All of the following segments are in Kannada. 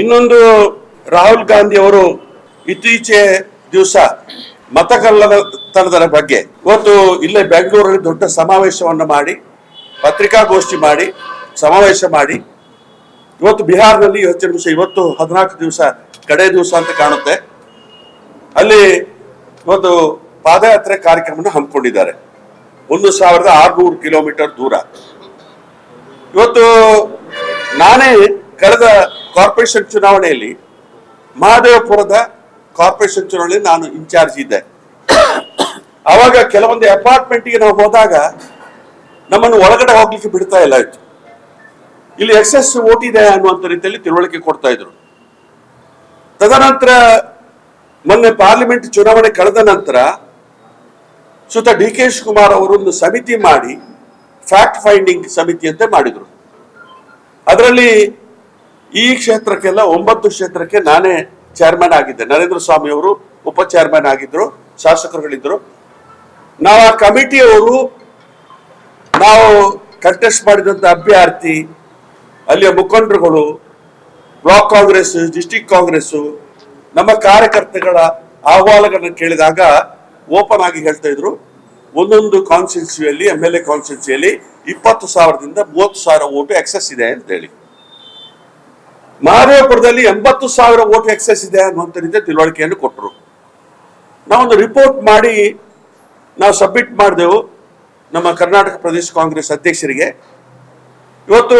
ಇನ್ನೊಂದು ರಾಹುಲ್ ಗಾಂಧಿ ಅವರು ಇತ್ತೀಚೆ ದಿವಸ ಮತಗಳ್ಳತನದ ಬಗ್ಗೆ ಇವತ್ತು ಇಲ್ಲೇ ಬೆಂಗಳೂರಲ್ಲಿ ದೊಡ್ಡ ಸಮಾವೇಶವನ್ನು ಮಾಡಿ, ಪತ್ರಿಕಾಗೋಷ್ಠಿ ಮಾಡಿ, ಸಮಾವೇಶ ಮಾಡಿ. ಇವತ್ತು ಬಿಹಾರದಲ್ಲಿ ಹೆಚ್ಚಿನ ದಿವಸ, ಇವತ್ತು ಹದಿನಾಲ್ಕು ದಿವಸ, ಕಡೆ ದಿವಸ ಅಂತ ಕಾಣುತ್ತೆ. ಅಲ್ಲಿ ಇವತ್ತು ಪಾದಯಾತ್ರೆ ಕಾರ್ಯಕ್ರಮವನ್ನು ಹಮ್ಮಿಕೊಂಡಿದ್ದಾರೆ. ಒಂದು ಸಾವಿರದ ಆರುನೂರು ಕಿಲೋಮೀಟರ್ ದೂರ. ಇವತ್ತು ನಾನೇ ಕಳೆದ ಕಾರ್ಪೊರೇಷನ್ ಚುನಾವಣೆಯಲ್ಲಿ ಮಹದೇವಪುರದ ಕಾರ್ಪೊರೇಷನ್ ಚುನಾವಣೆಯಲ್ಲಿ ನಾನು ಇನ್ಚಾರ್ಜ್ ಇದ್ದೆ. ಅವಾಗ ಕೆಲವೊಂದು ಅಪಾರ್ಟ್ಮೆಂಟ್ಗೆ ನಾವು ಹೋದಾಗ ನಮ್ಮನ್ನು ಒಳಗಡೆ ಹೋಗ್ಲಿಕ್ಕೆ ಬಿಡ್ತಾ ಇಲ್ಲ ಇತ್ತು. ಇಲ್ಲಿ ಎಕ್ಸೆಸ್ ಓಟ್ ಇದೆ ಅನ್ನುವಂಥ ರೀತಿಯಲ್ಲಿ ತಿಳುವಳಿಕೆ ಕೊಡ್ತಾ ಇದ್ರು. ತದನಂತರ ಮೊನ್ನೆ ಪಾರ್ಲಿಮೆಂಟ್ ಚುನಾವಣೆ ಕಳೆದ ನಂತರ ಸುತ ಡಿ ಕೆ ಶಿವಕುಮಾರ್ ಅವರು ಒಂದು ಸಮಿತಿ ಮಾಡಿ ಫ್ಯಾಕ್ಟ್ ಫೈಂಡಿಂಗ್ ಸಮಿತಿ ಅಂತ ಮಾಡಿದ್ರು. ಅದರಲ್ಲಿ ಈ ಕ್ಷೇತ್ರಕ್ಕೆಲ್ಲ ಒಂಬತ್ತು ಕ್ಷೇತ್ರಕ್ಕೆ ನಾನೇ ಚೇರ್ಮನ್ ಆಗಿದ್ದೆ. ನರೇಂದ್ರ ಸ್ವಾಮಿ ಅವರು ಉಪ ಚೇರ್ಮನ್ ಆಗಿದ್ರು, ಶಾಸಕರುಗಳಿದ್ರು. ನಾವು ಆ ಕಮಿಟಿಯವರು ನಾವು ಕಂಟೆಸ್ಟ್ ಮಾಡಿದಂತ ಅಭ್ಯರ್ಥಿ, ಅಲ್ಲಿಯ ಮುಖಂಡರುಗಳು, ಬ್ಲಾಕ್ ಕಾಂಗ್ರೆಸ್ ಡಿಸ್ಟಿಕ್ ಕಾಂಗ್ರೆಸ್, ನಮ್ಮ ಕಾರ್ಯಕರ್ತಗಳ ಅಹವಾಲುಗಳನ್ನು ಕೇಳಿದಾಗ ಓಪನ್ ಆಗಿ ಹೇಳ್ತಾ ಇದ್ರು. ಒಂದೊಂದು ಕಾನ್ಸ್ಟಿಟ್ಯೂನ್ಸಿಯಲ್ಲಿ ಎಂ ಎಲ್ ಎ ಕಾನ್ಸ್ಟಿಟ್ಯೂನ್ಸಿಯಲ್ಲಿ ಇಪ್ಪತ್ತು ಸಾವಿರದಿಂದ ಮೂವತ್ತು ಸಾವಿರ ಓಟು ಎಕ್ಸೆಸ್ ಇದೆ ಅಂತ ಹೇಳಿ ಮಹದೇವಪುರದಲ್ಲಿ ಎಂಬತ್ತು ಸಾವಿರ ಓಟ್ ಎಕ್ಸೆಸ್ ಇದೆ ಅನ್ನುವಂಥ ರೀತಿಯ ತಿಳುವಳಿಕೆಯನ್ನು ಕೊಟ್ಟರು. ನಾವೊಂದು ರಿಪೋರ್ಟ್ ಮಾಡಿ ನಾವು ಸಬ್ಮಿಟ್ ಮಾಡಿದೆವು ನಮ್ಮ ಕರ್ನಾಟಕ ಪ್ರದೇಶ ಕಾಂಗ್ರೆಸ್ ಅಧ್ಯಕ್ಷರಿಗೆ. ಇವತ್ತು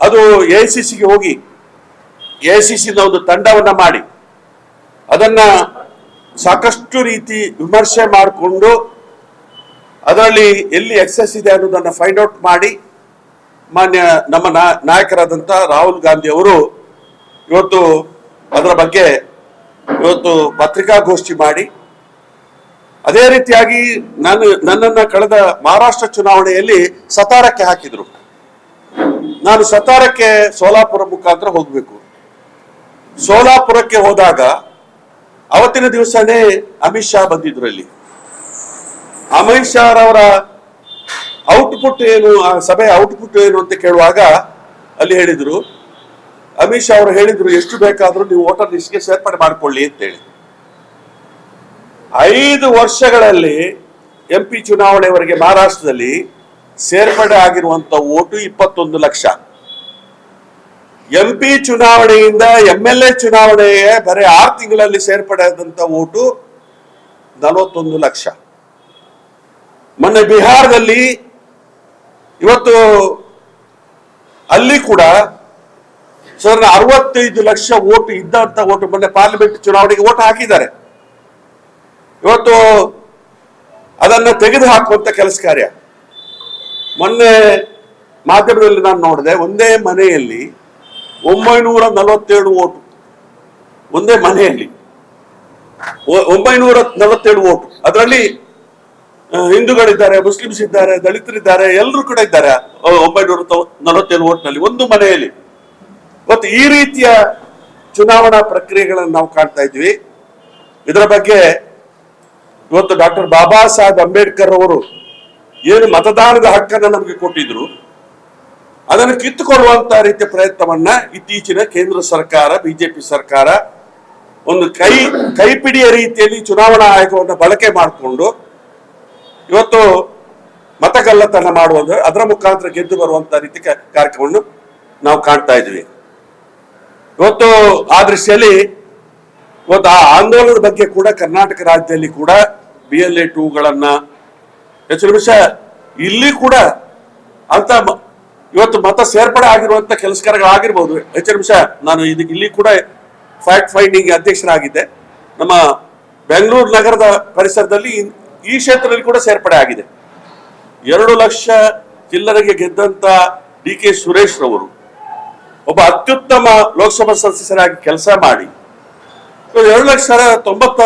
ಅದು ಎ ಸಿ ಸಿಗೆ ಹೋಗಿ ಎ ಸಿ ಸಿಯಿಂದ ಒಂದು ತಂಡವನ್ನು ಮಾಡಿ ಅದನ್ನ ಸಾಕಷ್ಟು ರೀತಿ ವಿಮರ್ಶೆ ಮಾಡಿಕೊಂಡು ಅದರಲ್ಲಿ ಎಲ್ಲಿ ಎಕ್ಸೆಸ್ ಇದೆ ಅನ್ನೋದನ್ನು ಫೈಂಡ್ ಔಟ್ ಮಾಡಿ ಮಾನ್ಯ ನಮ್ಮ ನಾಯಕರಾದಂಥ ರಾಹುಲ್ ಗಾಂಧಿ ಅವರು ಇವತ್ತು ಅದರ ಬಗ್ಗೆ ಇವತ್ತು ಪತ್ರಿಕಾಗೋಷ್ಠಿ ಮಾಡಿ. ಅದೇ ರೀತಿಯಾಗಿ ನಾನು ನನ್ನನ್ನು ಕಳೆದ ಮಹಾರಾಷ್ಟ್ರ ಚುನಾವಣೆಯಲ್ಲಿ ಸತಾರಕ್ಕೆ ಹಾಕಿದ್ರು. ನಾನು ಸತಾರಕ್ಕೆ ಸೋಲಾಪುರ ಮುಖಾಂತರ ಹೋಗಬೇಕು. ಸೋಲಾಪುರಕ್ಕೆ ಹೋದಾಗ ಅವತ್ತಿನ ದಿವಸನೇ ಅಮಿತ್ ಶಾ ಬಂದಿದ್ರು ಅಲ್ಲಿ. ಅಮಿತ್ ಶಾ ಅವರ ಔಟ್ಪುಟ್ ಏನು, ಆ ಸಭೆಯ ಔಟ್ಪುಟ್ ಏನು ಅಂತ ಕೇಳುವಾಗ ಅಲ್ಲಿ ಹೇಳಿದ್ರು, ಅಮಿತ್ ಶಾ ಅವರು ಹೇಳಿದ್ರು, ಎಷ್ಟು ಬೇಕಾದ್ರೂ ನೀವು ವೋಟರ್ ಲಿಸ್ಟ್ಗೆ ಸೇರ್ಪಡೆ ಮಾಡ್ಕೊಳ್ಳಿ ಅಂತೇಳಿ ಐದು ವರ್ಷಗಳಲ್ಲಿ ಎಂ ಪಿ ಚುನಾವಣೆವರೆಗೆ ಮಹಾರಾಷ್ಟ್ರದಲ್ಲಿ ಸೇರ್ಪಡೆ ಆಗಿರುವಂತ ಓಟು ಇಪ್ಪತ್ತೊಂದು ಲಕ್ಷ. ಎಂ ಪಿ ಚುನಾವಣೆಯಿಂದ ಎಂ ಎಲ್ ಎ ಚುನಾವಣೆಗೆ ಬರೀ ಆರು ತಿಂಗಳಲ್ಲಿ ಸೇರ್ಪಡೆ ಆದಂತ ಓಟು ನಲವತ್ತೊಂದು ಲಕ್ಷ. ಮೊನ್ನೆ ಬಿಹಾರದಲ್ಲಿ ಇವತ್ತು ಅಲ್ಲಿ ಕೂಡ ಸರ್ ಅರವತ್ತೈದು ಲಕ್ಷ ಓಟ್ ಇದ್ದಂತ ಓಟು ಮೊನ್ನೆ ಪಾರ್ಲಿಮೆಂಟ್ ಚುನಾವಣೆಗೆ ಓಟ್ ಹಾಕಿದ್ದಾರೆ. ಇವತ್ತು ಅದನ್ನ ತೆಗೆದು ಹಾಕುವಂತ ಕೆಲಸ ಕಾರ್ಯ. ಮೊನ್ನೆ ಮಾಧ್ಯಮದಲ್ಲಿ ನಾನು ನೋಡಿದೆ, ಒಂದೇ ಮನೆಯಲ್ಲಿ ಒಂಬೈನೂರ ನಲವತ್ತೇಳು ಓಟು. ಒಂದೇ ಮನೆಯಲ್ಲಿ. ಒಂಬೈನೂರ ನಲವತ್ತೇಳು ಓಟು. ಅದರಲ್ಲಿ ಹಿಂದೂಗಳಿದ್ದಾರೆ ಮುಸ್ಲಿಮ್ಸ್ ಇದ್ದಾರೆ, ದಲಿತರಿದ್ದಾರೆ, ಎಲ್ಲರೂ ಕೂಡ ಇದ್ದಾರೆ. ಒಂಬೈನೂರ ನಲವತ್ತೇಳು ಓಟ್ನಲ್ಲಿ, ಒಂದು ಮನೆಯಲ್ಲಿ. ಮತ್ತೆ ಈ ರೀತಿಯ ಚುನಾವಣಾ ಪ್ರಕ್ರಿಯೆಗಳನ್ನು ನಾವು ಕಾಣ್ತಾ ಇದ್ವಿ ಇದರ ಬಗ್ಗೆ ಇವತ್ತು ಡಾಕ್ಟರ್ ಬಾಬಾ ಸಾಹೇಬ್ ಅಂಬೇಡ್ಕರ್ ಅವರು ಏನು ಮತದಾನದ ಹಕ್ಕನ್ನು ನಮಗೆ ಕೊಟ್ಟಿದ್ರು. ಅದನ್ನು ಕಿತ್ತುಕೊಳ್ಳುವಂತ ರೀತಿಯ ಪ್ರಯತ್ನವನ್ನ ಇತ್ತೀಚಿನ ಕೇಂದ್ರ ಸರ್ಕಾರ, ಬಿಜೆಪಿ ಸರ್ಕಾರ ಒಂದು ಕೈ, ಕೈಪಿಡಿಯ ರೀತಿಯಲ್ಲಿ ಚುನಾವಣಾ ಆಯೋಗವನ್ನು ಬಳಕೆ ಮಾಡಿಕೊಂಡು ಇವತ್ತು ಮತಗಲ್ಲತನ ಮಾಡುವುದು ಅದರ ಮುಖಾಂತರ ಗೆದ್ದು ಬರುವಂತ ರೀತಿ ಕಾರ್ಯಕ್ರಮವನ್ನು ನಾವು ಕಾಣ್ತಾ ಇದ್ವಿ. ಇವತ್ತು ಆ ದೃಷ್ಟಿಯಲ್ಲಿ ಇವತ್ತು ಆ ಆಂದೋಲನದ ಬಗ್ಗೆ ಕೂಡ ಕರ್ನಾಟಕ ರಾಜ್ಯದಲ್ಲಿ ಕೂಡ ಬಿ ಎಲ್ ಎ ಟೂಗಳನ್ನ ಹೆಚ್ಚು ನಿಮಿಷ ಇಲ್ಲಿ ಕೂಡ ಅಂತ ಇವತ್ತು ಮತ ಸೇರ್ಪಡೆ ಆಗಿರುವಂತ ಕೆಲಸ ಕಾರ್ಯಗಳಾಗಿರ್ಬೋದು ಹೆಚ್ಚು ನಿಮಿಷ ನಾನು ಇದು ಇಲ್ಲಿ ಕೂಡ ಫ್ಯಾಕ್ಟ್ ಫೈಂಡಿಂಗ್ ಅಧ್ಯಕ್ಷರಾಗಿದ್ದೆ. ನಮ್ಮ ಬೆಂಗಳೂರು ನಗರದ ಪರಿಸರದಲ್ಲಿ ಈ ಕ್ಷೇತ್ರದಲ್ಲಿ ಕೂಡ ಸೇರ್ಪಡೆ ಆಗಿದೆ. ಎರಡು ಲಕ್ಷ ಚಿಲ್ಲರೆಗೆ ಗೆದ್ದಂತ ಡಿ ಕೆ ಸುರೇಶ್ ರವರು ಒಬ್ಬ ಅತ್ಯುತ್ತಮ ಲೋಕಸಭಾ ಸದಸ್ಯರಾಗಿ ಕೆಲಸ ಮಾಡಿ ಎರಡು ಲಕ್ಷ ತೊಂಬತ್ತ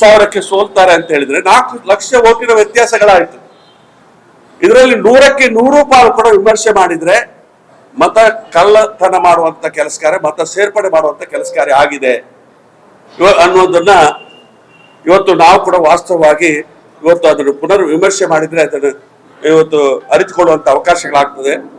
ಸಾವಿರಕ್ಕೆ ಸೋಲ್ತಾರೆ ಅಂತ ಹೇಳಿದ್ರೆ ನಾಲ್ಕು ಲಕ್ಷ ಓಟಿನ ವ್ಯತ್ಯಾಸಗಳಾಯಿತು. ಇದರಲ್ಲಿ ನೂರಕ್ಕೆ ನೂರು ಪಾಲು ಕೂಡ ವಿಮರ್ಶೆ ಮಾಡಿದ್ರೆ ಮತ ಕಳ್ಳತನ ಮಾಡುವಂತ ಕೆಲಸ ಮತ ಸೇರ್ಪಡೆ ಮಾಡುವಂತ ಕೆಲಸ ಕಾರ್ಯ ಆಗಿದೆ ಅನ್ನೋದನ್ನ ಇವತ್ತು ನಾವು ಕೂಡ ವಾಸ್ತವವಾಗಿ ಇವತ್ತು ಅದನ್ನು ಪುನರ್ ವಿಮರ್ಶೆ ಮಾಡಿದ್ರೆ ಅದನ್ನು ಇವತ್ತು ಅರಿತುಕೊಳ್ಳುವಂತ ಅವಕಾಶಗಳಾಗ್ತದೆ.